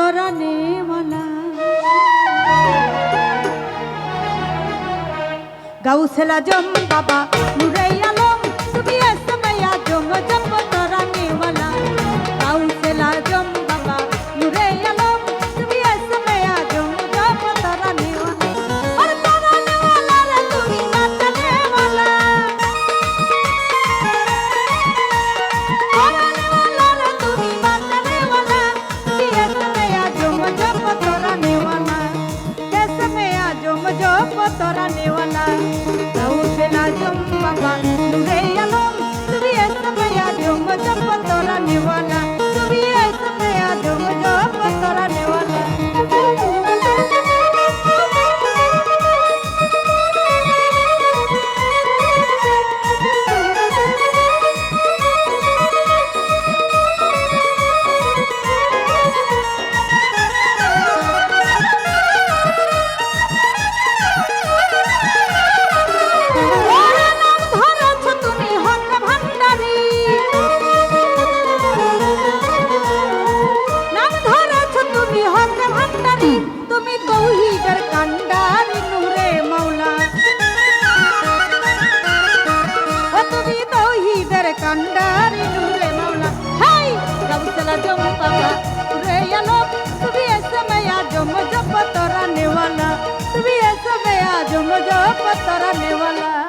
তোরা নেওয়ালা গাউসেলা জম বাবা गया जो मुझे पत्थर वाला।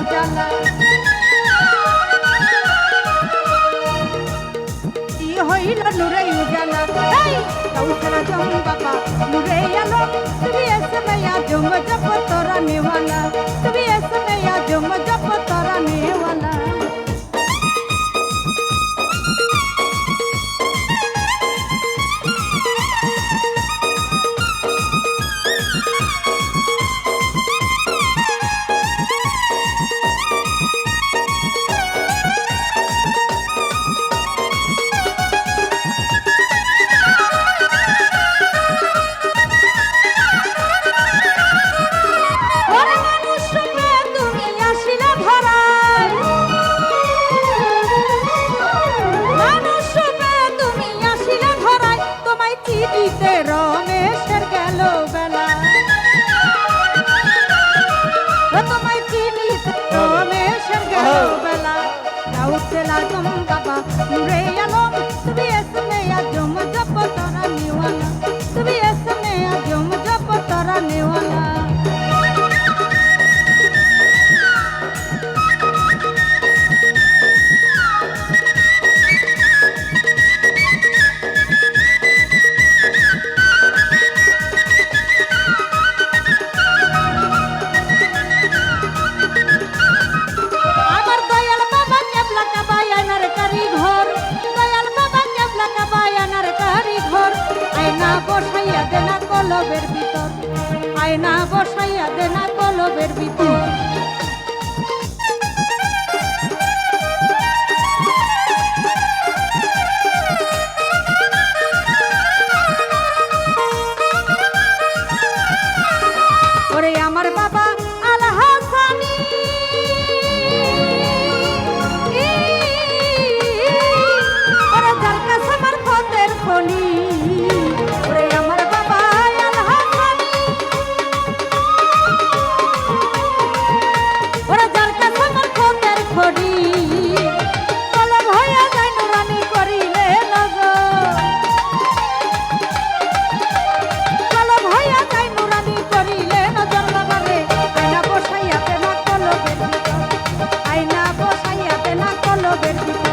উজালা কি হইল নুরে উজালা এই কাউসরা জম বাবা নুরে আলো। তুমি এসে মায়া। জম জপ তোরা নিওয়ালা আমায় চিনিস রমেশের গেল বেলা। দাউদ বেলা তুমি বাবা নুরে আলম তুমি বসাইয়া দেনা কলবের ভিতর। আয়না বসাইয়া দেনা কলবের ভিতর। আইনা বসাইয়া দেনা কলবের ভিতর।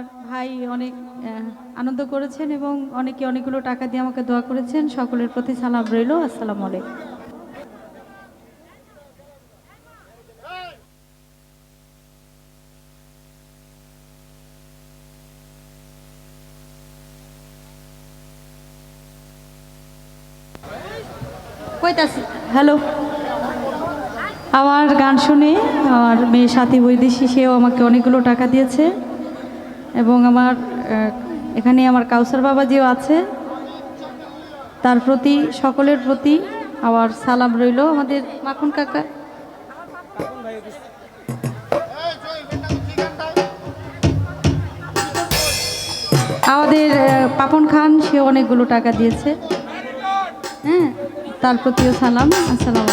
আমার ভাই অনেক আনন্দ করেছেন এবং অনেকে অনেকগুলো টাকা দিয়ে আমাকে দোয়া করেছেন। সকলের প্রতি সালাম রইল। আসসালাম আলাইকুম। হ্যালো। আমার গান শুনে আমার মেয়ে সাথী বৈদেশি, সেও আমাকে অনেকগুলো টাকা দিয়েছে। এবং আমার এখানে আমার কাউসার বাবাজিও আছে। তার প্রতি, সকলের প্রতি আবার সালাম রইল আমাদের মাখন কাকা। আমাদের পাপন খান, সে অনেকগুলো টাকা দিয়েছে। হ্যাঁ তার প্রতিও সালাম, আসসালাম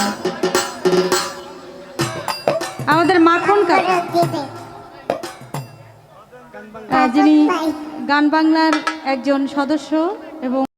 আমাদের মাখন কাকা। যিনি গান বাংলার একজন সদস্য এবং